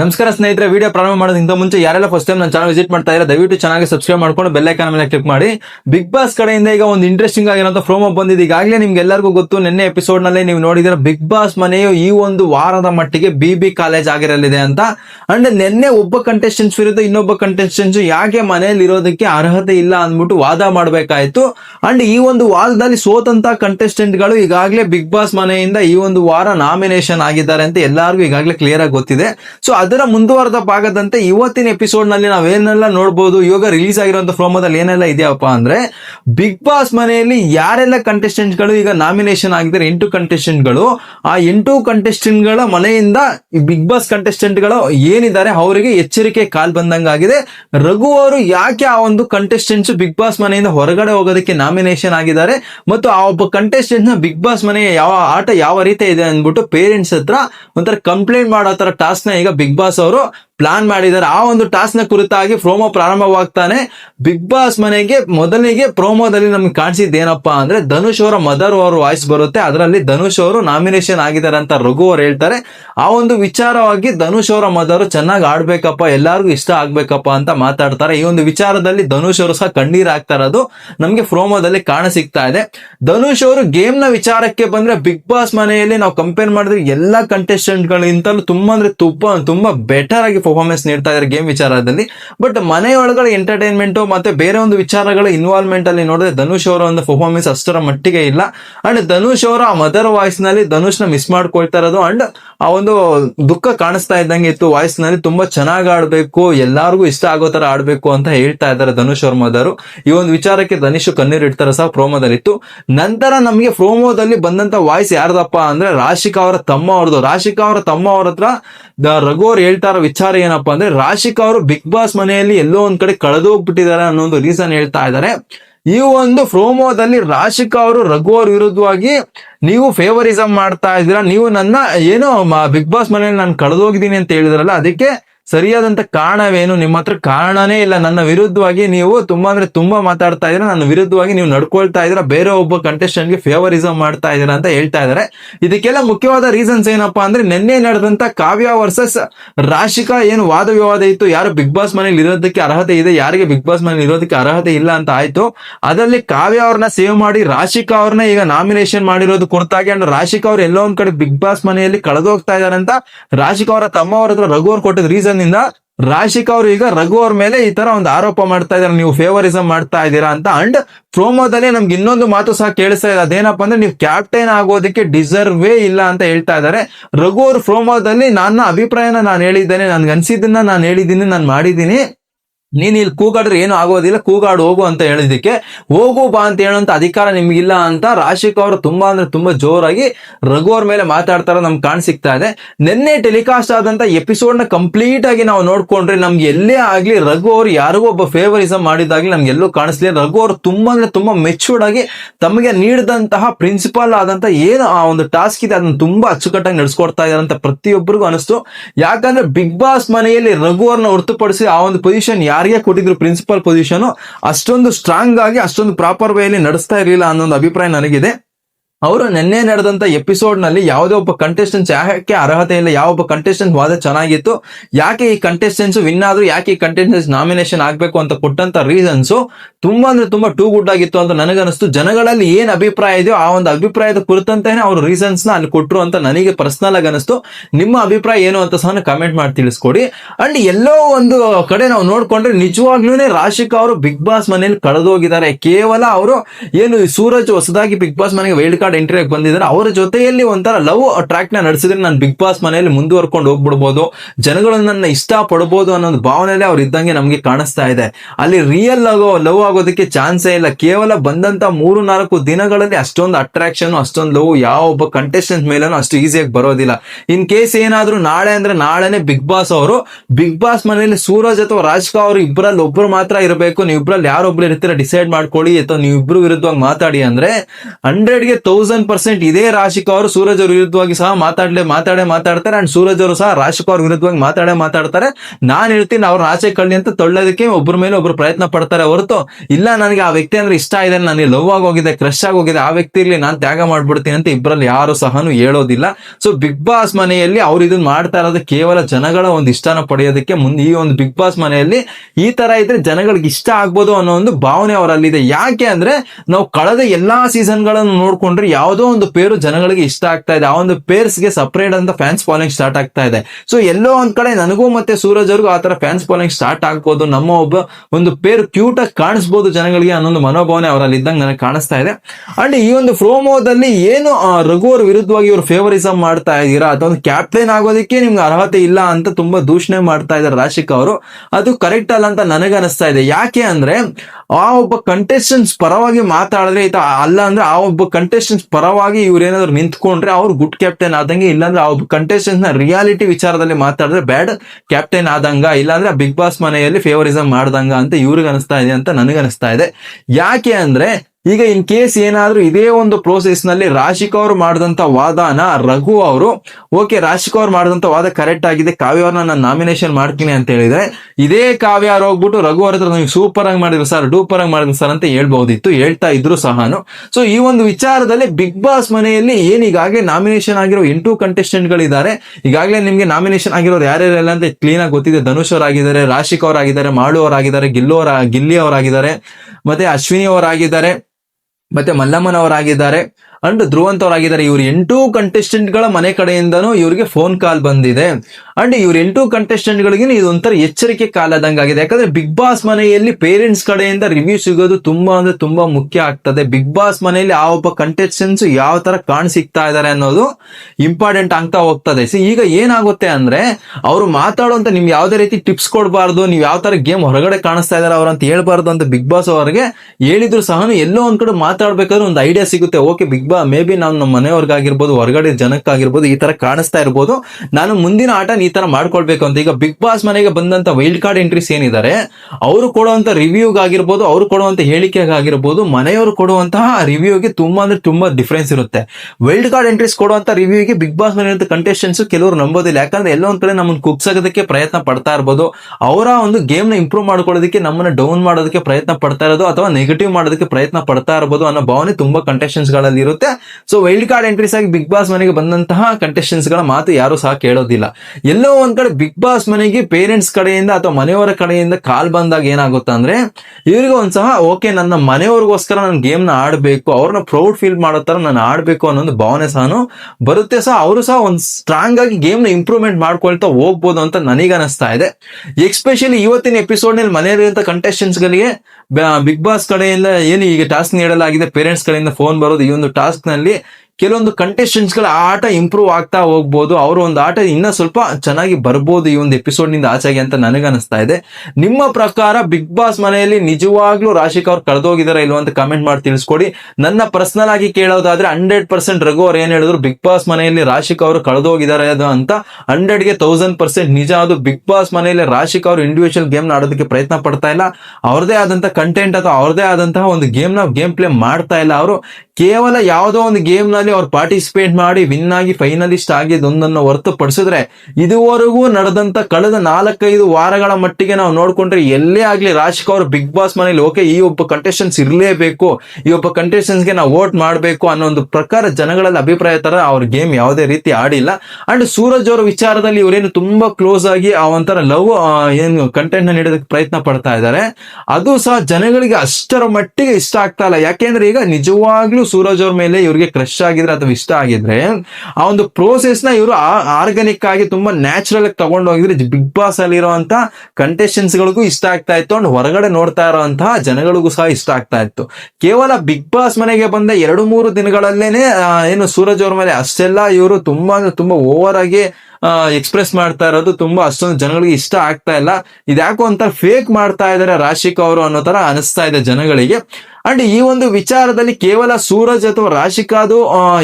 ನಮಸ್ಕಾರ ಸ್ನೇಹಿತರೆ ವಿಡಿಯೋ ಪ್ರಾರಂಭ ಮಾಡೋದಕ್ಕಿಂತ ಮುಂಚೆ ಯಾರೆಲ್ಲ ಫಸ್ಟ್ ಟೈಮ್ ನನ್ನ ಚಾನಲ್ ವಿಸಿಟ್ ಮಾಡ್ತಾ ಇದ್ದಾರೆ ದಯವಿಟ್ಟು ಚೆನ್ನಾಗಿ ಸಬ್ಸ್ಕ್ರೈಬ್ ಮಾಡ್ಕೊಂಡು ಬೆಲ್ ಐಕಾನ್ ಮೇಲೆ ಕ್ಲಿಕ್ ಮಾಡಿ. ಬಿಗ್ ಬಾಸ್ ಕಡೆಯಿಂದ ಈಗ ಒಂದು ಇಂಟ್ರೆಸ್ಟಿಂಗ್ ಆಗಿರೋಂಥ ಪ್ರೋಮೋ ಬಂದಿದೆ, ಈಗಾಗಲೇ ನಿಮ್ಗೆ ಎಲ್ಲರಿಗೂ ಗೊತ್ತು, ನಿನ್ನೆ ಎಪಿಸೋಡ್ನಲ್ಲಿ ನೀವು ನೋಡಿದ್ರೆ ಬಿಗ್ ಬಾಸ್ ಮನೆಯು ಈ ಒಂದು ವಾರದ ಮಟ್ಟಿಗೆ ಬಿ ಬಿ ಕಾಲೇಜ್ ಆಗಿರಲಿದೆ ಅಂತ. ಅಂಡ್ ನಿನ್ನೆ ಒಬ್ಬ ಕಂಟೆಸ್ಟೆಂಟ್ಸ್ ವಿರುದ್ಧ ಇನ್ನೊಬ್ಬ ಕಂಟೆಸ್ಟೆಂಟ್ಸ್ ಯಾಕೆ ಮನೆಯಲ್ಲಿ ಇರೋದಕ್ಕೆ ಅರ್ಹತೆ ಇಲ್ಲ ಅಂದ್ಬಿಟ್ಟು ವಾದ ಮಾಡಬೇಕಾಯ್ತು. ಅಂಡ್ ಈ ಒಂದು ವಾರದಲ್ಲಿ ಸೋತಂತ ಕಂಟೆಸ್ಟೆಂಟ್ಗಳು ಈಗಾಗಲೇ ಬಿಗ್ ಬಾಸ್ ಮನೆಯಿಂದ ಈ ಒಂದು ವಾರ ನಾಮಿನೇಷನ್ ಆಗಿದ್ದಾರೆ ಅಂತ ಎಲ್ಲರಿಗೂ ಈಗಾಗಲೇ ಕ್ಲಿಯರ್ ಆಗಿ ಗೊತ್ತಿದೆ. ಸೊ ಅದರ ಮುಂದುವರೆದ ಭಾಗದಂತೆ ಇವತ್ತಿನ ಎಪಿಸೋಡ್ನಲ್ಲಿ ನಾವೇನೆಲ್ಲ ನೋಡಬಹುದು ಇವಾಗ ರಿಲೀಸ್ ಆಗಿರುವಂತ ಪ್ರೋಮೋದಲ್ಲಿ ಏನೆಲ್ಲ ಇದೆಯಪ್ಪ ಅಂದ್ರೆ ಬಿಗ್ ಬಾಸ್ ಮನೆಯಲ್ಲಿ ಯಾರೆಲ್ಲ ಕಂಟೆಸ್ಟೆಂಟ್ಗಳು ಈಗ ನಾಮಿನೇಷನ್ ಆಗಿದ್ದಾರೆ, ಎಂಟು ಕಂಟೆಸ್ಟೆಂಟ್ಗಳು, ಆ ಎಂಟು ಕಂಟೆಸ್ಟೆಂಟ್ಗಳ ಮನೆಯಿಂದ ಬಿಗ್ ಬಾಸ್ ಕಂಟೆಸ್ಟೆಂಟ್ಗಳು ಏನಿದ್ದಾರೆ ಅವರಿಗೆ ಎಚ್ಚರಿಕೆ ಕಾಲ್ ಬಂದಂಗಾಗಿದೆ. ರಘು ಅವರು ಯಾಕೆ ಆ ಒಂದು ಕಂಟೆಸ್ಟೆಂಟ್ಸ್ ಬಿಗ್ ಬಾಸ್ ಮನೆಯಿಂದ ಹೊರಗಡೆ ಹೋಗೋದಕ್ಕೆ ನಾಮಿನೇಷನ್ ಆಗಿದ್ದಾರೆ ಮತ್ತು ಆ ಒಬ್ಬ ಕಂಟೆಸ್ಟೆಂಟ್ನ ಬಿಗ್ ಬಾಸ್ ಮನೆಯ ಯಾವ ಆಟ ಯಾವ ರೀತಿ ಇದೆ ಅಂದ್ಬಿಟ್ಟು ಪೇರೆಂಟ್ಸ್ ಹತ್ರ ಒಂಥರ ಕಂಪ್ಲೇಂಟ್ ಮಾಡೋ ತರ ಟಾಸ್ಕ್ನ ಈಗ ಬಿಗ್ ಬಾಸ್ ಅವರು ಪ್ಲಾನ್ ಮಾಡಿದ್ದಾರೆ. ಆ ಒಂದು ಟಾಸ್ಕ್ನ ಕುರಿತಾಗಿ ಪ್ರೋಮೋ ಪ್ರಾರಂಭವಾಗ್ತಾನೆ. ಬಿಗ್ ಬಾಸ್ ಮನೆಗೆ ಮೊದಲಿಗೆ ಪ್ರೋಮೋದಲ್ಲಿ ನಮ್ಗೆ ಕಾಣಿಸಿದ್ದು ಏನಪ್ಪಾ ಅಂದ್ರೆ ಧನುಷ್ ಅವರ ಮದರ್ ಅವರ ವಾಯ್ಸ್ ಬರುತ್ತೆ. ಅದರಲ್ಲಿ ಧನುಷ್ ಅವರು ನಾಮಿನೇಷನ್ ಆಗಿದ್ದಾರೆ ಅಂತ ರಘು ಅವರು ಹೇಳ್ತಾರೆ. ಆ ಒಂದು ವಿಚಾರವಾಗಿ ಧನುಷ್ ಅವರ ಮದರ್ ಚೆನ್ನಾಗಿ ಆಡ್ಬೇಕಪ್ಪ, ಎಲ್ಲಾರ್ಗು ಇಷ್ಟ ಆಗ್ಬೇಕಪ್ಪ ಅಂತ ಮಾತಾಡ್ತಾರೆ. ಈ ಒಂದು ವಿಚಾರದಲ್ಲಿ ಧನುಷ್ ಅವರು ಸಹ ಕಣ್ಣೀರ್ ಆಗ್ತಾ ಇರೋದು ನಮ್ಗೆ ಪ್ರೋಮೋದಲ್ಲಿ ಕಾಣ ಸಿಗ್ತಾ ಇದೆ. ಧನುಷ್ ಅವರು ಗೇಮ್ನ ವಿಚಾರಕ್ಕೆ ಬಂದ್ರೆ ಬಿಗ್ ಬಾಸ್ ಮನೆಯಲ್ಲಿ ನಾವು ಕಂಪೇರ್ ಮಾಡಿದ್ರೆ ಎಲ್ಲಾ ಕಂಟೆಸ್ಟೆಂಟ್ ಗಳಿಂತಲೂ ತುಂಬಾ ಅಂದ್ರೆ ತುಂಬಾ ತುಂಬಾ ಬೆಟರ್ ಆಗಿ ಪರ್ಫಾರ್ಮೆನ್ಸ್ ನೀಡ್ತಾ ಇದ್ದಾರೆ ಗೇಮ್ ವಿಚಾರದಲ್ಲಿ. ಬಟ್ ಮನೆಯೊಳಗಡೆ ಎಂಟರ್ಟೈನ್ಮೆಂಟ್ ಮತ್ತೆ ಬೇರೆ ಒಂದು ವಿಚಾರಗಳ ಇನ್ವಾಲ್ವ್ಮೆಂಟ್ ಅಲ್ಲಿ ನೋಡಿದ್ರೆ ಧನುಷ್ ಅವರ ಒಂದು ಪರ್ಫಾರ್ಮೆನ್ಸ್ ಅಷ್ಟರ ಮಟ್ಟಿಗೆ ಇಲ್ಲ. ಅಂಡ್ ಧನುಷ್ ಅವರ ಮದರ್ ವಾಯ್ಸ್ನಲ್ಲಿ ಧನುಷ್ನ ಮಿಸ್ ಮಾಡ್ಕೊಳ್ತಾ ಇರೋದು ಅಂಡ್ ಆ ಒಂದು ದುಃಖ ಕಾಣಿಸ್ತಾ ಇದ್ದಂಗೆ ಇತ್ತು. ವಾಯ್ಸ್ನಲ್ಲಿ ತುಂಬಾ ಚೆನ್ನಾಗಿ ಆಡ್ಬೇಕು, ಎಲ್ಲಾರ್ಗು ಇಷ್ಟ ಆಗೋ ತರ ಆಡ್ಬೇಕು ಅಂತ ಹೇಳ್ತಾ ಇದ್ದಾರೆ ಧನುಷ್ ಅವ್ರ ಮದರು ಈ ಒಂದು ವಿಚಾರಕ್ಕೆ ಧನುಷ್ ಕಣ್ಣೀರ್ ಇಡ್ತಾರೆ ಸಹ ಪ್ರೋಮೋದಲ್ಲಿ ಇತ್ತು ನಂತರ ನಮಗೆ ಪ್ರೋಮೋದಲ್ಲಿ ಬಂದಂತ ವಾಯ್ಸ್ ಯಾರ್ದಪ್ಪ ಅಂದ್ರೆ ರಾಶಿಕಾ ಅವರ ತಮ್ಮ ಅವ್ರದ್ದು. ರಾಶಿಕಾ ಅವರ ತಮ್ಮ ಅವ್ರ ಹತ್ರ ರಘು ಅವ್ರು ಹೇಳ್ತಾರ ಇರೋ ವಿಚಾರ ಏನಪ್ಪಾ ಅಂದ್ರೆ ರಾಶಿಕಾ ಅವರು ಬಿಗ್ ಬಾಸ್ ಮನೆಯಲ್ಲಿ ಎಲ್ಲೋ ಒಂದ್ ಕಡೆ ಕಳೆದೋಗ್ಬಿಟ್ಟಿದ್ದಾರೆ ಅನ್ನೋ ಒಂದು ರೀಸನ್ ಹೇಳ್ತಾ ಇದ್ದಾರೆ. ಈ ಒಂದು ಪ್ರೋಮೋದಲ್ಲಿ ರಾಶಿಕಾ ಅವರು ರಘು ಅವ್ರ ವಿರುದ್ಧವಾಗಿ ನೀವು ಫೇವರಿಸಮ್ ಮಾಡ್ತಾ ಇದ್ದೀರಾ, ನೀವು ನನ್ನ, ಏನೋ ಬಿಗ್ ಬಾಸ್ ಮನೆಯಲ್ಲಿ ನಾನು ಕಳೆದೋಗಿದ್ದೀನಿ ಅಂತ ಹೇಳಿದ್ರಲ್ಲ, ಅದಕ್ಕೆ ಸರಿಯಾದಂತ ಕಾರಣವೇನು? ನಿಮ್ಮ ಹತ್ರ ಕಾರಣನೇ ಇಲ್ಲ. ನನ್ನ ವಿರುದ್ಧವಾಗಿ ನೀವು ತುಂಬಾ ಅಂದ್ರೆ ತುಂಬಾ ಮಾತಾಡ್ತಾ ಇದ್ರೆ ನನ್ನ ವಿರುದ್ಧವಾಗಿ ನೀವು ನಡ್ಕೊಳ್ತಾ ಇದ್ದೀರಾ. ಬೇರೆ ಒಬ್ಬ ಕಂಟೆಸ್ಟೆಂಟ್ಗೆ ಫೇವರಿಸಮ್ ಮಾಡ್ತಾ ಇದ್ದೀರಾ ಅಂತ ಹೇಳ್ತಾ ಇದ್ದಾರೆ. ಇದಕ್ಕೆಲ್ಲ ಮುಖ್ಯವಾದ ರೀಸನ್ಸ್ ಏನಪ್ಪಾ ಅಂದ್ರೆ ನಿನ್ನೆ ನಡೆದಂತ ಕಾವ್ಯ ವರ್ಸಸ್ ರಾಶಿಕಾ ಏನು ವಾದ ವಿವಾದ ಇತ್ತು. ಯಾರು ಬಿಗ್ ಬಾಸ್ ಮನೇಲಿ ಇರೋದಕ್ಕೆ ಅರ್ಹತೆ ಇದೆ. ಯಾರಿಗೆ ಬಿಗ್ ಬಾಸ್ ಮನೇಲಿ ಇರೋದಕ್ಕೆ ಅರ್ಹತೆ ಇಲ್ಲ ಅಂತ ಆಯ್ತು. ಅದರಲ್ಲಿ ಕಾವ್ಯ ಅವ್ರನ್ನ ಸೇವ್ ಮಾಡಿ, ರಾಶಿಕಾ ಅವ್ರನ್ನ ಈಗ ನಾಮಿನೇಷನ್ ಮಾಡಿರೋದು ಕುರ್ತಾಗಿ ಅಂಡ್ ರಾಶಿಕಾ ಅವ್ರು ಎಲ್ಲೋ ಒಂದ್ ಕಡೆ ಬಿಗ್ ಬಾಸ್ ಮನೆಯಲ್ಲಿ ಕಳೆದೋಗ್ತಾ ಇದಾರೆ ಅಂತ ರಾಶಿಕಾ ಅವರ ತಮ್ಮ ಅವ್ರ ಹತ್ರ ರಘು ಅವ್ರು ರೀಸನ್ ಇಂದ ರಾಶಿಕ್ ಅವರು ಈಗ ರಘು ಅವ್ರ ಮೇಲೆ ಈ ತರ ಒಂದು ಆರೋಪ ಮಾಡ್ತಾ ಇದಾರೆ ನೀವು ಫೇವರಿಸಮ್ ಮಾಡ್ತಾ ಇದ್ದೀರಾ ಅಂತ. ಅಂಡ್ ಪ್ರೋಮೋದಲ್ಲಿ ನಮ್ಗೆ ಇನ್ನೊಂದು ಮಾತು ಸಹ ಕೇಳಿಸ್ತಾ ಇದೆ. ಅದೇನಪ್ಪ ಅಂದ್ರೆ ನೀವು ಕ್ಯಾಪ್ಟನ್ ಆಗೋದಕ್ಕೆ ಡಿಸರ್ವೇ ಇಲ್ಲ ಅಂತ ಹೇಳ್ತಾ ಇದ್ದಾರೆ. ರಘು ಅವ್ರ ಪ್ರೋಮೋದಲ್ಲಿ ನನ್ನ ಅಭಿಪ್ರಾಯನ ನಾನು ಹೇಳಿದ್ದೇನೆ. ನನ್ಗೆ ಅನ್ಸಿದ್ದನ್ನ ನಾನು ಹೇಳಿದ್ದೀನಿ. ನಾನು ಮಾಡಿದ್ದೀನಿ. ನೀನ್ ಇಲ್ಲಿ ಕೂಗಾಡ್ರೆ ಏನು ಆಗೋದಿಲ್ಲ, ಕೂಗಾಡು ಹೋಗು ಅಂತ ಹೇಳಿದಕ್ಕೆ ಹೋಗು ಬಾ ಅಂತ ಹೇಳುವಂತ ಅಧಿಕಾರ ನಿಮ್ಗಿಲ್ಲ ಅಂತ ರಾಶಿಕ್ ಅವರು ತುಂಬಾ ಅಂದ್ರೆ ತುಂಬಾ ಜೋರಾಗಿ ರಘು ಅವ್ರ ಮೇಲೆ ಮಾತಾಡ್ತಾರ ನಮ್ಗೆ ಕಾಣಿಸಿಕ್ತಾ ಇದೆ. ನಿನ್ನೆ ಟೆಲಿಕಾಸ್ಟ್ ಆದಂತ ಎಪಿಸೋಡ್ನ ಕಂಪ್ಲೀಟ್ ಆಗಿ ನಾವು ನೋಡ್ಕೊಂಡ್ರೆ ನಮ್ಗೆ ಎಲ್ಲೇ ಆಗ್ಲಿ ರಘು ಅವ್ರು ಯಾರಿಗೂ ಒಬ್ಬ ಫೇವರಿಸಮ್ ಮಾಡಿದಾಗ್ಲಿ ನಮ್ಗೆ ಎಲ್ಲೂ ಕಾಣಿಸ್ಲಿ ರಘು ಅವರು ತುಂಬಾ ಅಂದ್ರೆ ತುಂಬಾ ಮೆಚೂರ್ಡ್ ಆಗಿ ತಮಗೆ ನೀಡಿದಂತಹ ಪ್ರಿನ್ಸಿಪಾಲ್ ಆದಂತ ಏನು ಆ ಒಂದು ಟಾಸ್ಕ್ ಇದೆ ಅದನ್ನ ತುಂಬಾ ಅಚ್ಚುಕಟ್ಟಾಗಿ ನಡೆಸ್ಕೊಡ್ತಾ ಇದ್ದಾರೆ ಅಂತ ಪ್ರತಿಯೊಬ್ಬರಿಗೂ ಅನಿಸ್ತು. ಯಾಕಂದ್ರೆ ಬಿಗ್ ಬಾಸ್ ಮನೆಯಲ್ಲಿ ರಘು ಅವ್ರನ್ನ ಹೊರತುಪಡಿಸಿ ಆ ಒಂದು ಪೊಸಿಷನ್ ಯಾರಿಗೆ ಕೊಟ್ಟಿದ್ರು ಪ್ರಿನ್ಸಿಪಲ್ ಪೊಸಿಷನ್ ಅಷ್ಟೊಂದು ಸ್ಟ್ರಾಂಗ್ ಆಗಿ, ಅಷ್ಟೊಂದು ಪ್ರಾಪರ್ ವೇಯಲ್ಲಿ ನಡೆಸ್ತಾ ಇರಲಿಲ್ಲ ಅನ್ನೋ ಒಂದು ಅಭಿಪ್ರಾಯ ನನಗಿದೆ. ಅವರು ನಿನ್ನೆ ನಡೆದಂತ ಎಪಿಸೋಡ್ನಲ್ಲಿ ಯಾವುದೇ ಒಬ್ಬ ಕಂಟೆಸ್ಟೆಂಟ್ಸ್ ಯಾಕೆ ಅರ್ಹತೆ ಇಲ್ಲ, ಯಾವ ಒಬ್ಬ ಕಂಟೆಸ್ಟೆಂಟ್ ವಾದ ಚೆನ್ನಾಗಿತ್ತು, ಯಾಕೆ ಈ ಕಂಟೆಸ್ಟೆಂಟ್ಸ್ ವಿನ್ ಆದ್ರು, ಯಾಕೆ ಈ ಕಂಟೆಸ್ಟೆಂಟ್ಸ್ ನಾಮಿನೇಷನ್ ಆಗ್ಬೇಕು ಅಂತ ಕೊಟ್ಟಂತ ರೀಸನ್ಸ್ ತುಂಬಾ ಅಂದ್ರೆ ತುಂಬಾ ಟೂ ಗುಡ್ ಆಗಿತ್ತು ಅಂತ ನನಗನ್ನಿಸ್ತು. ಜನಗಳಲ್ಲಿ ಏನ್ ಅಭಿಪ್ರಾಯ ಇದೆಯೋ ಆ ಒಂದು ಅಭಿಪ್ರಾಯದ ಕುರಿತಂತೆನೆ ಅವರು ರೀಸನ್ಸ್ನ ಅಲ್ಲಿ ಕೊಟ್ರು ಅಂತ ನನಗೆ ಪರ್ಸನಲ್ ಆಗಿ ಅನಿಸ್ತು ನಿಮ್ಮ ಅಭಿಪ್ರಾಯ ಏನು ಅಂತ ಸಹ ಕಮೆಂಟ್ ಮಾಡಿ ತಿಳಿಸ್ಕೊಡಿ. ಅಂಡ್ ಎಲ್ಲೋ ಒಂದು ಕಡೆ ನಾವು ನೋಡ್ಕೊಂಡ್ರೆ ನಿಜವಾಗ್ಲೂನೇ ರಾಶಿಕ ಅವರು ಬಿಗ್ ಬಾಸ್ ಮನೆಯಲ್ಲಿ ಕಳೆದೋಗಿದ್ದಾರೆ. ಕೇವಲ ಅವರು ಏನು ಸೂರಜ್ ಹೊಸದಾಗಿ ಬಿಗ್ ಬಾಸ್ ಮನೆಗೆ ವೈಲ್ಡ್ ಕಾರ್ಡ್ ಎಂಟ್ರಿ ಆಗಿ ಬಂದಿದ್ದಾರೆ. ಅವರ ಜೊತೆಯಲ್ಲಿ ಒಂಥರ ಲವ್ ಟ್ರ್ಯಾಕ್ನ ನಡೆಸಿದ್ರೆ ನಾನು ಬಿಗ್ ಬಾಸ್ ಮನೆಯಲ್ಲಿ ಮುಂದುವರ್ಕೊಂಡು ಹೋಗ್ಬಿಡ್ಬೋದು. ಜನಗಳು ನನ್ನ ಇಷ್ಟ ಪಡ್ಬೋದು ಅನ್ನೋ ಒಂದು ಭಾವನೆಯಲ್ಲಿ ಅವ್ರು ಇದ್ದಂಗೆ ನಮಗೆ ಕಾಣಿಸ್ತಾ ಇದೆ. ಅಲ್ಲಿ ರಿಯಲ್ ಲವ್ ಆಗೋದಕ್ಕೆ ಚಾನ್ಸೇ ಇಲ್ಲ. ಕೇವಲ ಬಂದಂತ ಮೂರು, ನಾಲ್ಕು ದಿನಗಳಲ್ಲಿ ಅಷ್ಟೊಂದು ಅಟ್ರಾಕ್ಷನ್ ಅಷ್ಟೊಂದು ಲವ್ ಯಾವ ಒಬ್ಬ ಕಂಟೆಸ್ಟೆಂಟ್ ಮೇಲೂ ಅಷ್ಟು ಈಸಿಯಾಗಿ ಬರೋದಿಲ್ಲ. ಇನ್ ಕೇಸ್ ಏನಾದ್ರೂ ನಾಳೆ ಅಂದ್ರೆ ನಾಳೆನೆ ಬಿಗ್ ಬಾಸ್ ಅವರು ಬಿಗ್ ಬಾಸ್ ಮನೆಯಲ್ಲಿ ಸೂರಜ್ ಅಥವಾ ರಾಜ್ಕಾ ಅವರು ಇಬ್ಬರಲ್ಲಿ ಒಬ್ರು ಮಾತ್ರ ಇರಬೇಕು. ನೀವು ಇಬ್ಬರಲ್ಲಿ ಯಾರೊಬ್ರು ಇರ್ತೀರ ಡಿಸೈಡ್ ಮಾಡ್ಕೊಳ್ಳಿ. ಅಥವಾ ನೀವು ಇಬ್ರು ವಿರುದ್ಧವಾಗಿ ಮಾತಾಡಿ ಅಂದ್ರೆ ಹಂಡ್ರೆಡ್ಗೆ ತೌಸಂಡ್ ಪರ್ಸೆಂಟ್ ಇದೇ ರಾಶಿಕಾ ಅವರು ಸೂರಜ್ ಅವ್ರ ವಿರುದ್ಧವಾಗಿ ಸಹ ಮಾತಾಡ್ಲೆ, ಮಾತಾಡೇ ಮಾತಾಡ್ತಾರೆ. ಅಂಡ್ ಸೂರಜ್ ಅವರು ಸಹ ರಾಶಿಕಾ ಅವ್ರ ವಿರುದ್ಧವಾಗಿ ಮಾತಾಡೇ ಮಾತಾಡ್ತಾರೆ. ನಾನು ಹೇಳ್ತೀನಿ ಅವ್ರನ್ನ ಆಚೆ ಕಳ್ಳಿ ಅಂತ ತೊಳ್ಳೋದಕ್ಕೆ ಒಬ್ಬರ ಮೇಲೆ ಒಬ್ರು ಪ್ರಯತ್ನ ಪಡ್ತಾರೆ ಹೊರತು ಇಲ್ಲ, ನನಗೆ ಆ ವ್ಯಕ್ತಿ ಅಂದ್ರೆ ಇಷ್ಟ ಇದೆ ನನಗೆ ಲವ್ ಆಗಿ ಹೋಗಿದೆ ಕ್ರಶ್ ಆಗಿ ಹೋಗಿದೆ ಆ ವ್ಯಕ್ತಿ ಇರ್ಲಿ, ನಾನು ತ್ಯಾಗ ಮಾಡ್ಬಿಡ್ತೀನಿ ಅಂತ ಇಬ್ಬರಲ್ಲಿ ಯಾರು ಸಹನು ಹೇಳೋದಿಲ್ಲ. ಸೊ ಬಿಗ್ ಬಾಸ್ ಮನೆಯಲ್ಲಿ ಅವ್ರು ಇದನ್ನ ಮಾಡ್ತಾ ಇರೋದು ಕೇವಲ ಜನಗಳ ಒಂದು ಇಷ್ಟನ ಪಡೆಯೋದಕ್ಕೆ ಮುಂದೆ ಈ ಒಂದು ಬಿಗ್ ಬಾಸ್ ಮನೆಯಲ್ಲಿ ಈ ತರ ಇದ್ರೆ ಜನಗಳಿಗೆ ಇಷ್ಟ ಆಗ್ಬೋದು ಅನ್ನೋ ಒಂದು ಭಾವನೆ ಅವರಲ್ಲಿದೆ. ಯಾಕೆ ಅಂದ್ರೆ ನಾವು ಕಳೆದ ಎಲ್ಲಾ ಸೀಸನ್ಗಳನ್ನು ನೋಡ್ಕೊಂಡ್ರೆ ಯಾವುದೋ ಒಂದು ಪೇರು ಜನಗಳಿಗೆ ಇಷ್ಟ ಆಗ್ತಾ ಇದೆ. ಆ ಒಂದು ಪೇರ್ಸ್ಗೆ ಸಪರೇಟ್ ಅಂತ ಫ್ಯಾನ್ಸ್ ಫಾಲೋಯಿಂಗ್ ಸ್ಟಾರ್ಟ್ ಆಗ್ತಾ ಇದೆ. ಸೊ ಎಲ್ಲೋ ಒಂದ್ ಕಡೆ ನನಗೂ ಮತ್ತೆ ಸೂರಜ್ ಅವ್ರಿಗೂ ಆ ತರ ಫ್ಯಾನ್ಸ್ ಫಾಲೋಯಿಂಗ್ ಸ್ಟಾರ್ಟ್ ಆಗ್ಬೋದು. ನಮ್ಮ ಒಬ್ಬ ಒಂದು ಪೇರ್ ಕ್ಯೂಟ್ ಆಗಿ ಕಾಣಿಸ್ಬೋದು ಜನಗಳಿಗೆ ಅನ್ನೊಂದು ಮನೋಭಾವನೆ ಅವರಲ್ಲಿ ಇದ್ದಂಗೆ ನನಗೆ ಕಾಣಿಸ್ತಾ ಇದೆ. ಅಂಡ್ ಈ ಒಂದು ಪ್ರೋಮೋದಲ್ಲಿ ಏನು ರಘು ಅವ್ರ ವಿರುದ್ಧವಾಗಿ ಇವರು ಫೇವರಿಸಮ್ ಮಾಡ್ತಾ ಇದ್ದೀರಾ ಅಥವಾ ಒಂದು ಕ್ಯಾಪ್ಟನ್ ಆಗೋದಕ್ಕೆ ನಿಮ್ಗೆ ಅರ್ಹತೆ ಇಲ್ಲ ಅಂತ ತುಂಬಾ ದೂಷಣೆ ಮಾಡ್ತಾ ಇದ್ದಾರೆ ರಾಶಿಕ್ ಅವರು. ಅದು ಕರೆಕ್ಟ್ ಅಲ್ಲ ಅಂತ ನನಗೆ ಅನಿಸ್ತಾ ಇದೆ. ಯಾಕೆ ಅಂದ್ರೆ, ಆ ಒಬ್ಬ ಕಂಟೆಸ್ಟೆಂಟ್ಸ್ ಪರವಾಗಿ ಮಾತಾಡಿದ್ರೆ ಈತ ಅಲ್ಲ ಅಂದ್ರೆ ಆ ಒಬ್ಬ ಕಂಟೆಸ್ಟೆಂಟ್ಸ್ ಪರವಾಗಿ ಇವ್ರು ಏನಾದ್ರು ನಿಂತ್ಕೊಂಡ್ರೆ ಅವ್ರು ಗುಡ್ ಕ್ಯಾಪ್ಟನ್ ಆದಂಗೆ, ಇಲ್ಲಾಂದ್ರೆ ಆ ಒಬ್ಬ ಕಂಟೆಸ್ಟೆಂಟ್ನ ರಿಯಾಲಿಟಿ ವಿಚಾರದಲ್ಲಿ ಮಾತಾಡಿದ್ರೆ ಬ್ಯಾಡ್ ಕ್ಯಾಪ್ಟನ್ ಆದಂಗ, ಇಲ್ಲಾಂದ್ರೆ ಬಿಗ್ ಬಾಸ್ ಮನೆಯಲ್ಲಿ ಫೇವರಿಸಮ್ ಮಾಡ್ದಂಗ ಅಂತ ಇವ್ರಿಗೆ ಅನಿಸ್ತಾ ಇದೆ ಅಂತ ನನಗೆ ಅನಿಸ್ತಾ ಇದೆ. ಯಾಕೆ ಅಂದ್ರೆ ಈಗ ಇನ್ ಕೇಸ್ ಏನಾದ್ರೂ ಇದೇ ಒಂದು ಪ್ರೋಸೆಸ್ನಲ್ಲಿ ರಾಶಿಕ್ ಅವರು ಮಾಡಿದಂತ ವಾದನ ರಘು ಅವರು ಓಕೆ ರಾಶಿಕಾ ಅವ್ರು ಮಾಡಿದಂತ ವಾದ ಕರೆಕ್ಟ್ ಆಗಿದೆ, ಕಾವ್ಯ ಅವ್ರನ್ನ ನಾನು ನಾಮಿನೇಷನ್ ಮಾಡ್ತೀನಿ ಅಂತ ಹೇಳಿದ್ರೆ, ಇದೇ ಕಾವ್ಯ ಅವ್ರು ಹೋಗ್ಬಿಟ್ಟು ರಘು ಅವ್ರ ಹತ್ರ ನೀವು ಸೂಪರ್ ಆಗಿ ಮಾಡಿದ್ರು ಸರ್ ಡೂಪರ್ ಆಗಿ ಮಾಡಿದ್ರು ಸರ್ ಅಂತ ಹೇಳ್ಬಹುದಿತ್ತು, ಹೇಳ್ತಾ ಇದ್ರು ಸಹನು. ಸೊ ಈ ಒಂದು ವಿಚಾರದಲ್ಲಿ ಬಿಗ್ ಬಾಸ್ ಮನೆಯಲ್ಲಿ ಏನ್ ಈಗಾಗಲೇ ನಾಮಿನೇಷನ್ ಆಗಿರೋ ಎಂಟು ಕಂಟೆಸ್ಟೆಂಟ್ ಗಳಿದ್ದಾರೆ. ಈಗಾಗಲೇ ನಿಮ್ಗೆ ನಾಮಿನೇಷನ್ ಆಗಿರೋರು ಯಾರ್ಯಾರೆಲ್ಲ ಅಂತ ಕ್ಲೀನ್ ಆಗಿ ಗೊತ್ತಿದೆ. ಧನುಷ್ ಅವರಾಗಿದ್ದಾರೆ ರಾಶಿಕ್ ಅವರಾಗಿದ್ದಾರೆ ಮಾಳು ಅವರಾಗಿದ್ದಾರೆ ಗಿಲ್ಲು ಅವರ, ಗಿಲ್ಲಿ ಅವರಾಗಿದ್ದಾರೆ ಮತ್ತೆ ಅಶ್ವಿನಿ ಅವರಾಗಿದ್ದಾರೆ ಮತ್ತೆ ಮಲ್ಲಮ್ಮನವರಾಗಿದ್ದಾರೆ. ಅಂಡ್ ಧ್ರುವಂತವರಾಗಿದ್ದಾರೆ. ಇವ್ರು ಎಂಟು ಕಂಟೆಸ್ಟೆಂಟ್ಗಳ ಮನೆ ಕಡೆಯಿಂದನೂ ಇವರಿಗೆ ಫೋನ್ ಕಾಲ್ ಬಂದಿದೆ. ಅಂಡ್ ಇವ್ರ ಎಂಟು ಕಂಟೆಸ್ಟೆಂಟ್ ಗಳಿಗೆ ಇದೊಂಥರ ಎಚ್ಚರಿಕೆ ಕಾಲದಂಗ ಆಗಿದೆ. ಯಾಕಂದ್ರೆ ಬಿಗ್ ಬಾಸ್ ಮನೆಯಲ್ಲಿ ಪೇರೆಂಟ್ಸ್ ಕಡೆಯಿಂದ ರಿವ್ಯೂ ಸಿಗೋದು ತುಂಬಾ ಅಂದ್ರೆ ತುಂಬಾ ಮುಖ್ಯ ಆಗ್ತದೆ. ಬಿಗ್ ಬಾಸ್ ಮನೆಯಲ್ಲಿ ಆ ಒಬ್ಬ ಕಂಟೆಸ್ಟೆಂಟ್ಸ್ ಯಾವ ತರ ಕಾಣ್ ಸಿಗ್ತಾ ಇದಾರೆ ಅನ್ನೋದು ಇಂಪಾರ್ಟೆಂಟ್ ಆಗ್ತಾ ಹೋಗ್ತದೆ. ಸಿ ಈಗ ಏನಾಗುತ್ತೆ ಅಂದ್ರೆ ಅವರು ಮಾತಾಡುವಂತ ನಿಮ್ಗೆ ಯಾವ್ದೇ ರೀತಿ ಟಿಪ್ಸ್ ಕೊಡಬಾರ್ದು, ನೀವು ಯಾವ ತರ ಗೇಮ್ ಹೊರಗಡೆ ಕಾಣಿಸ್ತಾ ಇದಾರೆ ಅವ್ರಂತ ಹೇಳ್ಬಾರ್ದು ಅಂತ ಬಿಗ್ ಬಾಸ್ ಅವರಿಗೆ ಹೇಳಿದ್ರು ಸಹ ಎಲ್ಲೋ ಒಂದ್ ಕಡೆ ಮಾತಾಡ್ಬೇಕಾದ್ರೆ ಒಂದು ಐಡಿಯಾ ಸಿಗುತ್ತೆ. ಓಕೆ ಬಿಗ್ ಬಾ ಮೇ ಬಿ ನಾವು ನಮ್ಮ ಮನೆಯವ್ರಿಗಾಗಿರ್ಬೋದು, ಹೊರಗಡೆ ಜನಕ್ಕಾಗಿರ್ಬೋದು ಈ ತರ ಕಾಣಿಸ್ತಾ ಇರ್ಬೋದು. ನಾನು ಮುಂದಿನ ಆಟ ಈ ತರ ಮಾಡ್ಕೊಳ್ಬೇಕು ಅಂತ. ಈಗ ಬಿಗ್ ಬಾಸ್ ಮನೆಗೆ ಬಂದಂತ ವೈಲ್ಡ್ ಕಾರ್ಡ್ ಎಂಟ್ರೀಸ್ ಏನಿದ್ದಾರೆ, ಅವರು ಕೊಡುವಂತ ರಿವ್ಯೂಗಾಗಿರ್ಬೋದು ಅವರು ಕೊಡುವಂತ ಹೇಳಿಕೆಗಾಗಿರ್ಬೋದು, ಮನೆಯವರು ಕೊಡುವಂತಹ ರಿವ್ಯೂಗೆ ತುಂಬಾ ಅಂದ್ರೆ ತುಂಬಾ ಡಿಫ್ರೆನ್ಸ್ ಇರುತ್ತೆ. ವೈಲ್ಡ್ ಕಾರ್ಡ್ ಎಂಟ್ರೀಸ್ ಕೊಡುವಂತ ರಿವ್ಯೂಗೆ ಬಿಗ್ ಬಾಸ್ ಮನೆ ಕಂಟೆಸ್ಟೆಂಟ್ಸ್ ಕೆಲವರು ನಂಬೋದಿಲ್ಲ. ಯಾಕಂದ್ರೆ ಎಲ್ಲೋ ಒಂದ್ ಕಡೆ ನಮ್ಮನ್ನ ಕುಗ್ಸೋದಕ್ಕೆ ಪ್ರಯತ್ನ ಪಡ್ತಾ ಇರ್ಬೋದು. ಅವರ ಒಂದು ಗೇಮ್ನ ಇಂಪ್ರೂವ್ ಮಾಡ್ಕೊಳ್ಳೋದಕ್ಕೆ, ನಮ್ಮನ್ನ ಡೌನ್ ಮಾಡೋದಕ್ಕೆ ಪ್ರಯತ್ನ ಪಡ್ತಾ ಇರೋದು ಅಥವಾ ನೆಗೆಟಿವ್ ಮಾಡೋದಕ್ಕೆ ಪ್ರಯತ್ನ ಪಡ್ತಾ ಇರ್ಬೋದು ಅನ್ನೋ ಭಾವನೆ ತುಂಬಾ ಕಂಟೆಸ್ಟೆಂಟ್ಸ್ಗಳಲ್ಲಿ ಇರುತ್ತೆ. ಸೊ ವೈಲ್ಡ್ ಕಾರ್ಡ್ ಎಂಟ್ರೀಸ್ ಆಗಿ ಬಿಗ್ ಬಾಸ್ ಮನೆಗೆ ಬಂದಂತಹ ಕಂಟೆಸ್ಟೆಂಟ್ಸ್ಗಳ ಮಾತು ಯಾರು ಸಹ ಕೇಳೋದಿಲ್ಲ. ಎಲ್ಲೋ ಒಂದ್ ಕಡೆ ಬಿಗ್ ಬಾಸ್ ಮನೆಗೆ ಪೇರೆಂಟ್ಸ್ ಕಡೆಯಿಂದ ಅಥವಾ ಮನೆಯವರ ಕಡೆಯಿಂದ ಕಾಲ್ ಬಂದಾಗ ಏನಾಗುತ್ತೆ ಅಂದ್ರೆ ಇವ್ರಿಗೆ ಒಂದ್ಸಹ ಓಕೆ ನನ್ನ ಮನೆಯವ್ರಿಗೋಸ್ಕರ ನಾನು ಗೇಮ್ನ ಆಡ್ಬೇಕು, ಅವ್ರನ್ನ ಪ್ರೌಡ್ ಫೀಲ್ ಮಾಡೋ ತರ ನಾನು ಆಡ್ಬೇಕು ಅನ್ನೋ ಒಂದು ಭಾವನೆ ಸಹ ಬರುತ್ತೆ. ಸಹ ಅವರು ಸಹ ಒಂದ್ ಸ್ಟ್ರಾಂಗ್ ಆಗಿ ಗೇಮ್ನ ಇಂಪ್ರೂವ್ಮೆಂಟ್ ಮಾಡ್ಕೊಳ್ತಾ ಹೋಗ್ಬೋದು ಅಂತ ನನಗೆ ಅನಿಸ್ತಾ ಇದೆ. ಎಕ್ಸ್ಪೆಷಲಿ ಇವತ್ತಿನ ಎಪಿಸೋಡ್ನಲ್ಲಿ ಮನೆಯಲ್ಲಿರುವಂತ ಕಂಟೆಸ್ಟೆಂಟ್ಸ್ ಗಳಿಗೆ ಬಿಗ್ ಬಾಸ್ ಕಡೆಯಿಂದ ಏನು ಈಗ ಟಾಸ್ಕ್ ನೀಡಲಾಗಿದೆ ಪೇರೆಂಟ್ಸ್ ಕಡೆಯಿಂದ ಫೋನ್ ಬರೋದು ಈ ಒಂದು ಟಾಸ್ಕ್ನಲ್ಲಿ ಕೆಲವೊಂದು ಕಂಟೆಸ್ಟೆಂಟ್ಸ್ಗಳ ಆಟ ಇಂಪ್ರೂವ್ ಆಗ್ತಾ ಹೋಗ್ಬೋದು. ಅವರು ಒಂದು ಆಟ ಇನ್ನ ಸ್ವಲ್ಪ ಚೆನ್ನಾಗಿ ಬರ್ಬೋದು ಈ ಒಂದು ಎಪಿಸೋಡ್ನಿಂದ ಆಚೆಗೆ ಅಂತ ನನಗನ್ನಿಸ್ತಾ ಇದೆ. ನಿಮ್ಮ ಪ್ರಕಾರ ಬಿಗ್ ಬಾಸ್ ಮನೆಯಲ್ಲಿ ನಿಜವಾಗ್ಲೂ ರಾಶಿಕ್ ಅವ್ರು ಕಳೆದೋಗಿದಾರ ಇಲ್ವಾ ಅಂತ ಕಮೆಂಟ್ ಮಾಡಿ ತಿಳಿಸ್ಕೊಡಿ. ನನ್ನ ಪರ್ಸನಲ್ ಆಗಿ ಕೇಳೋದಾದ್ರೆ ಹಂಡ್ರೆಡ್ ಪರ್ಸೆಂಟ್ ರಘು ಅವ್ರು ಏನ್ ಹೇಳಿದ್ರು ಬಿಗ್ ಬಾಸ್ ಮನೆಯಲ್ಲಿ ರಾಶಿಕ್ ಅವರು ಕಳೆದೋಗಿದ್ದಾರೆ ಅದು ಅಂತ ಹಂಡ್ರೆಡ್ಗೆ ತೌಸಂಡ್ ಪರ್ಸೆಂಟ್ ನಿಜ ಅದು ಬಿಗ್ ಬಾಸ್ ಮನೆಯಲ್ಲಿ ರಾಶಿಕ್ ಅವರು ಇಂಡಿವಿಜುವಲ್ ಗೇಮ್ ಆಡೋದಕ್ಕೆ ಪ್ರಯತ್ನ ಪಡ್ತಾ ಇಲ್ಲ. ಅವ್ರದೇ ಆದಂತ ಕಂಟೆಂಟ್ ಅಥವಾ ಅವ್ರದೇ ಆದಂತಹ ಒಂದು ಗೇಮ್ನ ಗೇಮ್ ಪ್ಲೇ ಮಾಡ್ತಾ ಇಲ್ಲ ಅವರು. ಕೇವಲ ಯಾವುದೋ ಒಂದು ಗೇಮ್ ಅವ್ರು ಪಾರ್ಟಿಸಿಪೇಟ್ ಮಾಡಿ ವಿನ್ ಆಗಿ ಫೈನಲಿಸ್ಟ್ ಆಗಿದ್ದೊಂದನ್ನು ಹೊರತುಪಡಿಸಿದ್ರೆ ಇದುವರೆಗೂ ನಡೆದಂತ ಕಳೆದ ನಾಲ್ಕೈದು ವಾರಗಳ ಮಟ್ಟಿಗೆ ನಾವು ನೋಡ್ಕೊಂಡ್ರೆ ಎಲ್ಲೇ ಆಗ್ಲಿ ರಾಶಿಕ್ ಅವರು ಬಿಗ್ ಬಾಸ್ ಮನೇಲಿ ಓಕೆ ಈ ಒಬ್ಬ ಕಂಟೆಸ್ಟೆಂಟ್ಸ್ ಇರಲೇಬೇಕು, ಈ ಒಬ್ಬ ಕಂಟೆಸ್ಟೆಂಟ್ಸ್ಗೆ ನಾವು ವೋಟ್ ಮಾಡಬೇಕು ಅನ್ನೋ ಒಂದು ಪ್ರಕಾರ ಜನಗಳಲ್ಲಿ ಅಭಿಪ್ರಾಯ ತರ ಅವ್ರ ಗೇಮ್ ಯಾವುದೇ ರೀತಿ ಆಡಿಲ್ಲ. ಅಂಡ್ ಸೂರಜ್ ಅವರ ವಿಚಾರದಲ್ಲಿ ಇವರೇನು ತುಂಬಾ ಕ್ಲೋಸ್ ಆಗಿ ಆ ಒಂಥರ ಲವ್ ಏನು ಕಂಟೆಂಟ್ನ ನೀಡೋದಕ್ಕೆ ಪ್ರಯತ್ನ ಪಡ್ತಾ ಇದ್ದಾರೆ. ಅದು ಸಹ ಜನಗಳಿಗೆ ಅಷ್ಟರ ಮಟ್ಟಿಗೆ ಇಷ್ಟ ಆಗ್ತಾ ಇಲ್ಲ. ಯಾಕೆಂದ್ರೆ ಈಗ ನಿಜವಾಗ್ಲೂ ಸೂರಜ್ ಅವ್ರ ಮೇಲೆ ಇವರಿಗೆ ಕ್ರಶ್ ಆಗಿದ್ರೆ ಅಥವಾ ಇಷ್ಟ ಆಗಿದ್ರೆ ಆ ಒಂದು ಪ್ರೋಸೆಸ್ನ ಇವರು ಆರ್ಗಾನಿಕ್ ಆಗಿ ತುಂಬಾ ನ್ಯಾಚುರಲ್ ಆಗಿ ತಗೊಂಡು ಹೋಗಿದ್ರೆ ಬಿಗ್ ಬಾಸ್ ಅಲ್ಲಿ ಇರುವಂತ ಕಂಟೆಸ್ಟೆಂಟ್ಸ್ ಗಳಿಗೂ ಇಷ್ಟ ಆಗ್ತಾ ಇತ್ತು ಅಂಡ್ ಹೊರಗಡೆ ನೋಡ್ತಾ ಇರುವಂತಹ ಜನಗಳಿಗೂ ಸಹ ಇಷ್ಟ ಆಗ್ತಾ ಇತ್ತು. ಕೇವಲ ಬಿಗ್ ಬಾಸ್ ಮನೆಗೆ ಬಂದ ಎರಡು ಮೂರು ದಿನಗಳಲ್ಲೇನೆ ಏನು ಸೂರಜ್ ಅವ್ರ ಮೇಲೆ ಅಷ್ಟೆಲ್ಲ ಇವರು ತುಂಬಾ ತುಂಬಾ ಓವರ್ ಆಗಿ ಎಕ್ಸ್ಪ್ರೆಸ್ ಮಾಡ್ತಾ ಇರೋದು ತುಂಬಾ ಅಷ್ಟೊಂದು ಜನಗಳಿಗೆ ಇಷ್ಟ ಆಗ್ತಾ ಇಲ್ಲ. ಇದ್ಯಾಕೋ ಅಂತ ಫೇಕ್ ಮಾಡ್ತಾ ಇದಾರೆ ರಾಶಿಕ್ ಅವರು ಅನ್ನೋ ತರ ಅನಿಸ್ತಾ ಇದೆ ಜನಗಳಿಗೆ. ಅಂಡ್ ಈ ಒಂದು ವಿಚಾರದಲ್ಲಿ ಕೇವಲ ಸೂರಜ್ ಅಥವಾ ರಾಶಿಕಾದು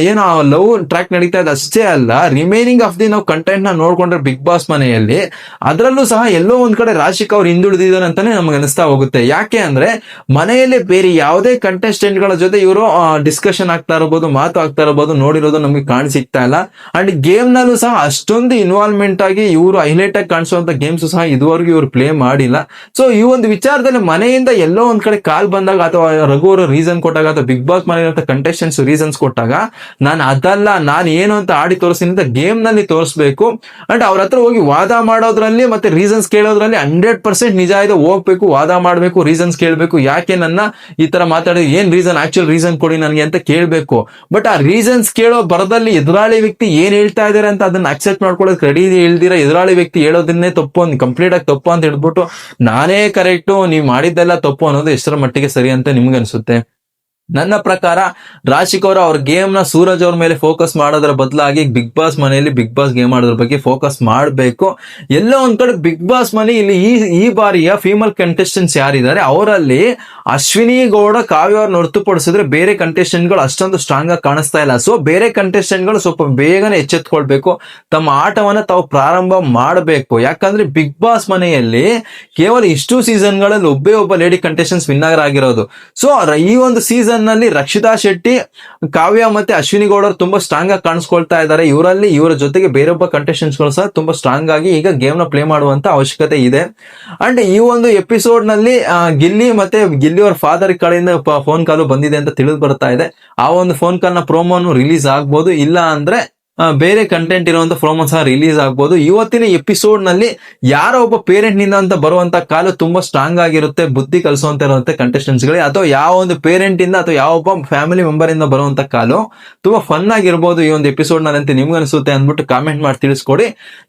ಏನು ಲವ್ ಟ್ರ್ಯಾಕ್ ನಡೀತಾ ಇದೆ ಅಷ್ಟೇ ಅಲ್ಲ ರಿಮೈನಿಂಗ್ ಆಫ್ ದಿ ನಾವು ಕಂಟೆಂಟ್ನ ನೋಡ್ಕೊಂಡ್ರೆ ಬಿಗ್ ಬಾಸ್ ಮನೆಯಲ್ಲಿ, ಅದರಲ್ಲೂ ಸಹ ಎಲ್ಲೋ ಒಂದ್ ಕಡೆ ರಾಶಿಕ್ ಅವ್ರು ಹಿಂದುಳಿದಿದ್ದಾರೆ ಅಂತಾನೆ ನಮ್ಗೆ ಅನಿಸ್ತಾ ಹೋಗುತ್ತೆ. ಯಾಕೆ ಅಂದ್ರೆ ಮನೆಯಲ್ಲಿ ಬೇರೆ ಯಾವುದೇ ಕಂಟೆಸ್ಟೆಂಟ್ಗಳ ಜೊತೆ ಇವರು ಡಿಸ್ಕಷನ್ ಆಗ್ತಾ ಇರಬಹುದು ಮಾತು ಆಗ್ತಾ ಇರಬಹುದು ನೋಡಿರೋದು ನಮ್ಗೆ ಕಾಣ ಸಿಗ್ತಾ ಇಲ್ಲ. ಅಂಡ್ ಗೇಮ್ ನಲ್ಲೂ ಸಹ ಅಷ್ಟೊಂದು ಇಷ್ಟೊಂದು ಇನ್ವಾಲ್ವ್ಮೆಂಟ್ ಆಗಿ ಇವರು ಹೈಲೈಟ್ ಆಗಿ ಕಾಣಿಸುವಂತ ಗೇಮ್ಸ್ ಸಹ ಇದುವರೆಗೂ ಇವರು ಪ್ಲೇ ಮಾಡಿಲ್ಲ. ಸೊ ಈ ಒಂದು ವಿಚಾರದಲ್ಲಿ ಮನೆಯಿಂದ ಎಲ್ಲೋ ಒಂದ್ ಕಡೆ ಕಾಲ್ ಬಂದಾಗ ಅಥವಾ ರಘು ಅವರು ರೀಸನ್ ಕೊಟ್ಟಾಗ ಅಥವಾ ಬಿಗ್ ಬಾಸ್ ಮನೆಯಂತ ಕಂಟೆಸ್ಟೆಂಟ್ಸ್ ರೀಸನ್ಸ್ ಕೊಟ್ಟಾಗ ನಾನು ಅದಲ್ಲ, ನಾನು ಏನು ಅಂತ ಆಡಿ ತೋರಿಸ್ತೀನಿ ಅಂತ ಗೇಮ್ನಲ್ಲಿ ತೋರಿಸ್ಬೇಕು. ಅಂಡ್ ಅವ್ರ ಹತ್ರ ಹೋಗಿ ವಾದ ಮಾಡೋದ್ರಲ್ಲಿ ಮತ್ತೆ ರೀಸನ್ಸ್ ಕೇಳೋದ್ರಲ್ಲಿ ಹಂಡ್ರೆಡ್ ಪರ್ಸೆಂಟ್ ನಿಜ ಇದೆ, ಹೋಗ್ಬೇಕು, ವಾದ ಮಾಡಬೇಕು ರೀಸನ್ಸ್ ಕೇಳಬೇಕು. ಯಾಕೆ ನನ್ನ ಈ ತರ ಮಾತಾಡಿದ್ರೆ ಏನ್ ರೀಸನ್ ಆಕ್ಚುಲ್ ರೀಸನ್ ಕೊಡಿ ನನಗೆ ಅಂತ ಕೇಳಬೇಕು. ಬಟ್ ಆ ರೀಸನ್ಸ್ ಕೇಳೋ ಬರದಲ್ಲಿ ಎದುರಾಳಿ ವ್ಯಕ್ತಿ ಏನ್ ಹೇಳ್ತಾ ಇದಾರೆ ಅಂತ ಅದನ್ನ ಅಕ್ಸೆಪ್ಟ್ ಮಾಡ್ಕೊಳ್ಳೋಕೆ ರೆಡಿ ಇಲ್ದಿರ ಎದುರಾಳಿ ವ್ಯಕ್ತಿ ಹೇಳೋದನ್ನೇ ತಪ್ಪು ಅಂತ ಕಂಪ್ಲೀಟ್ ಆಗಿ ತಪ್ಪು ಅಂತ ಹೇಳ್ಬಿಟ್ಟು ನಾನೇ ಕರೆಕ್ಟು ನೀವು ಮಾಡಿದ್ದೆಲ್ಲ ತಪ್ಪು ಅನ್ನೋದು ಎಷ್ಟರ ಮಟ್ಟಿಗೆ ಸರಿ ಅಂತ ನಿಮ್ಗೆ ಅನ್ಸುತ್ತೆ ನನ್ನ ಪ್ರಕಾರ ರಾಶಿಕ್ ಅವರು ಅವ್ರ ಗೇಮ್ನ ಸೂರಜ್ ಅವ್ರ ಮೇಲೆ ಫೋಕಸ್ ಮಾಡೋದ್ರ ಬದಲಾಗಿ ಬಿಗ್ ಬಾಸ್ ಮನೆಯಲ್ಲಿ ಬಿಗ್ ಬಾಸ್ ಗೇಮ್ ಆಡೋದ್ರ ಬಗ್ಗೆ ಫೋಕಸ್ ಮಾಡಬೇಕು. ಎಲ್ಲೋ ಒಂದ್ ಕಡೆ ಬಿಗ್ ಬಾಸ್ ಮನೆ ಇಲ್ಲಿ ಈ ಈ ಬಾರಿಯ ಫೀಮೇಲ್ ಕಂಟೆಸ್ಟೆಂಟ್ಸ್ ಯಾರಿದ್ದಾರೆ? ಅವರಲ್ಲಿ ಅಶ್ವಿನಿ ಗೌಡ ಕಾವ್ಯ ಅವ್ರನ್ನ ಹೊರತುಪಡಿಸಿದ್ರೆ ಬೇರೆ ಕಂಟೆಸ್ಟೆಂಟ್ಗಳು ಅಷ್ಟೊಂದು ಸ್ಟ್ರಾಂಗ್ ಆಗಿ ಕಾಣಿಸ್ತಾ ಇಲ್ಲ. ಸೊ ಬೇರೆ ಕಂಟೆಸ್ಟೆಂಟ್ಗಳು ಸ್ವಲ್ಪ ಬೇಗನೆ ಎಚ್ಚೆತ್ಕೊಳ್ಬೇಕು. ತಮ್ಮ ಆಟವನ್ನ ತಾವು ಪ್ರಾರಂಭ ಮಾಡಬೇಕು. ಯಾಕಂದ್ರೆ ಬಿಗ್ ಬಾಸ್ ಮನೆಯಲ್ಲಿ ಕೇವಲ ಇಷ್ಟು ಸೀಸನ್ಗಳಲ್ಲಿ ಒಬ್ಬೇ ಒಬ್ಬ ಲೇಡಿ ಕಂಟೆಸ್ಟೆಂಟ್ಸ್ ವಿನ್ನರ್ ಆಗಿರೋದು. ಸೊ ಈ ಒಂದು ಸೀಸನ್ ನಲ್ಲಿ ರಕ್ಷಿತಾ ಶೆಟ್ಟಿ, ಕಾವ್ಯ ಮತ್ತೆ ಅಶ್ವಿನಿ ಗೌಡರು ತುಂಬಾ ಸ್ಟ್ರಾಂಗ್ ಆಗಿ ಕಾಣಿಸ್ಕೊಳ್ತಾ ಇದ್ದಾರೆ. ಇವರಲ್ಲಿ ಇವರ ಜೊತೆಗೆ ಬೇರೊಬ್ಬ ಕಂಟೆಸ್ಟೆಂಟ್ಸ್ಗಳು ಸಹ ತುಂಬಾ ಸ್ಟ್ರಾಂಗ್ ಆಗಿ ಈಗ ಗೇಮ್ನ ಪ್ಲೇ ಮಾಡುವಂತ ಅವಶ್ಯಕತೆ ಇದೆ. ಅಂಡ್ ಈ ಒಂದು ಎಪಿಸೋಡ್ನಲ್ಲಿ ಗಿಲ್ಲಿ ಮತ್ತೆ ಗಿಲ್ಲಿ ಅವರ ಫಾದರ್ ಕಡೆಯಿಂದ ಫೋನ್ ಕಾಲ್ ಬಂದಿದೆ ಅಂತ ತಿಳಿದು ಬರ್ತಾ ಇದೆ. ಆ ಒಂದು ಫೋನ್ ಕಾಲ್ನ ಪ್ರೋಮೋನು ರಿಲೀಸ್ ಆಗ್ಬೋದು. ಇಲ್ಲ ಅಂದ್ರೆ ಬೇರೆ ಕಂಟೆಂಟ್ ಇರುವಂತ ಪ್ರೋಮೋ ಸಹ ರಿಲೀಸ್ ಆಗ್ಬೋದು. ಇವತ್ತಿನ ಎಪಿಸೋಡ್ನಲ್ಲಿ ಯಾರೋ ಒಬ್ಬ ಪೇರೆಂಟ್ನಿಂದ ಅಂತ ಬರುವಂತ ಕಾಲು ತುಂಬಾ ಸ್ಟ್ರಾಂಗ್ ಆಗಿರುತ್ತೆ, ಬುದ್ಧಿ ಕಲಿಸುವಂತ ಇರುವಂತ ಕಂಟೆಸ್ಟೆಂಟ್ಸ್ ಗಳಿಗೆ. ಅಥವಾ ಯಾವ ಒಂದು ಪೇರೆಂಟ್ ಇಂದ ಅಥವಾ ಯಾವ ಒಬ್ಬ ಫ್ಯಾಮಿಲಿ ಮೆಂಬರ್ ಇಂದ ಬರುವಂತ ಕಾಲು ತುಂಬಾ ಫನ್ ಆಗಿರ್ಬೋದು ಈ ಒಂದು ಎಪಿಸೋಡ್ನಲ್ಲಿ ಅಂತ ನಿಮ್ಗೆ ಅನಿಸುತ್ತೆ ಅಂದ್ಬಿಟ್ಟು ಕಾಮೆಂಟ್ ಮಾಡಿ ತಿಳಿಸ್ಕೊಡಿ.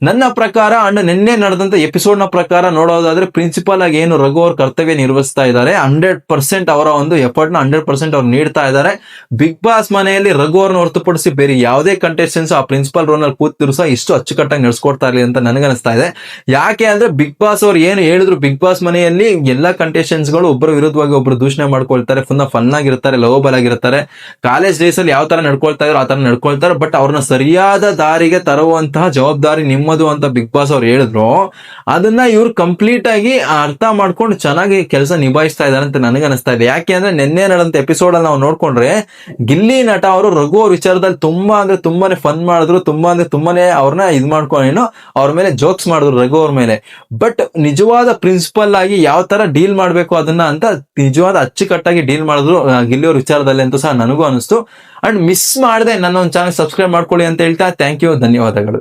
ನನ್ನ ಪ್ರಕಾರ ಅಂಡ್ ನಿನ್ನೆ ನಡೆದಂತ ಎಪಿಸೋಡ್ನ ಪ್ರಕಾರ ನೋಡೋದಾದ್ರೆ ಪ್ರಿನ್ಸಿಪಲ್ ಆಗಿ ಏನು ರಘು ಅವ್ರ ಕರ್ತವ್ಯ ನಿರ್ವಹಿಸ್ತಾ ಇದ್ದಾರೆ. ಹಂಡ್ರೆಡ್ ಪರ್ಸೆಂಟ್ ಅವರ ಒಂದು ಎಫರ್ಟ್ನ ಹಂಡ್ರೆಡ್ ಪರ್ಸೆಂಟ್ ಅವ್ರು ನೀಡ್ತಾ ಇದ್ದಾರೆ. ಬಿಗ್ ಬಾಸ್ ಮನೆಯಲ್ಲಿ ರಘು ಅವ್ರನ್ನ ಹೊರತುಪಡಿಸಿ ಬೇರೆ ಯಾವುದೇ ಕಂಟೆಸ್ಟೆನ್ಸ್ ಪ್ರಿನ್ಸಿಪಲ್ ರೋಲ್ನಲ್ಲಿ ಕೂತಿದ್ರು ಸಹ ಇಷ್ಟು ಅಚ್ಚುಕಟ್ಟಾಗಿ ನಡ್ಸ್ಕೊಡ್ತಾ ಇರಲಿ ಅಂತ ನನಗನ್ನಿಸ್ತಾ ಇದೆ. ಯಾಕೆ ಅಂದ್ರೆ ಬಿಗ್ ಬಾಸ್ ಅವ್ರು ಏನು ಹೇಳಿದ್ರು ಬಿಗ್ ಬಾಸ್ ಮನೆಯಲ್ಲಿ ಎಲ್ಲಾ ಕಂಟೆಸ್ಟೆಂಟ್ಸ್ಗಳು ಒಬ್ಬರ ವಿರುದ್ಧವಾಗಿ ಒಬ್ರು ದೂಷಣೆ ಮಾಡ್ಕೊಳ್ತಾರೆ ಫುಲ್ ಫನ್ ಆಗಿರ್ತಾರೆ ಲವಬಲ್ ಆಗಿರ್ತಾರೆ. ಕಾಲೇಜ್ ಡೇಸ್ ಅಲ್ಲಿ ಯಾವ ತರ ನಡ್ಕೊಳ್ತಾ ಇದ್ರು ಆ ತರ ನಡ್ಕೊಳ್ತಾರೆ. ಬಟ್ ಅವ್ರನ್ನ ಸರಿಯಾದ ದಾರಿಗೆ ತರುವಂತಹ ಜವಾಬ್ದಾರಿ ನಿಮ್ಮದು ಅಂತ ಬಿಗ್ ಬಾಸ್ ಅವ್ರು ಹೇಳಿದ್ರು. ಅದನ್ನ ಇವ್ರು ಕಂಪ್ಲೀಟ್ ಆಗಿ ಅರ್ಥ ಮಾಡ್ಕೊಂಡು ಚೆನ್ನಾಗಿ ಕೆಲಸ ನಿಭಾಯಿಸ್ತಾ ಇದಾರೆ ಅಂತ ನನಗೆ ಅನಿಸ್ತಾ ಇದೆ. ಯಾಕೆ ಅಂದ್ರೆ ನಿನ್ನೆ ನಡೆದಂತ ಎಪಿಸೋಡ್ ಅಲ್ಲಿ ನಾವು ನೋಡ್ಕೊಂಡ್ರೆ ಗಿಲ್ಲಿ ನಟ ಅವರು ರಘು ಅವ್ರ ವಿಚಾರದಲ್ಲಿ ತುಂಬಾ ಅಂದ್ರೆ ತುಂಬಾನೇ ಫನ್ ಮಾಡಿದ್ರು ತುಂಬಾ ಅಂದ್ರೆ ತುಂಬಾನೇ ಅವ್ರನ್ನ ಇದ್ ಮಾಡ್ಕೊಂಡೇನು ಅವ್ರ ಮೇಲೆ ಜೋಕ್ಸ್ ಮಾಡಿದ್ರು ರಘು ಅವ್ರ ಮೇಲೆ. ಬಟ್ ನಿಜವಾದ ಪ್ರಿನ್ಸಿಪಲ್ ಆಗಿ ಯಾವ ತರ ಡೀಲ್ ಮಾಡ್ಬೇಕು ಅದನ್ನ ಅಂತ ನಿಜವಾದ ಅಚ್ಚುಕಟ್ಟಾಗಿ ಡೀಲ್ ಮಾಡಿದ್ರು ಗಿಲ್ಲಿಯವ್ರ ವಿಚಾರದಲ್ಲಿ ಅಂತ ಸಹ ನನಗೂ ಅನಿಸ್ತು. ಅಂಡ್ ಮಿಸ್ ಮಾಡದೆ ನನ್ನ ಒಂದು ಚಾನಲ್ ಸಬ್ಸ್ಕ್ರೈಬ್ ಮಾಡ್ಕೊಳ್ಳಿ ಅಂತ ಹೇಳ್ತಾ ಥ್ಯಾಂಕ್ ಯು ಧನ್ಯವಾದಗಳು.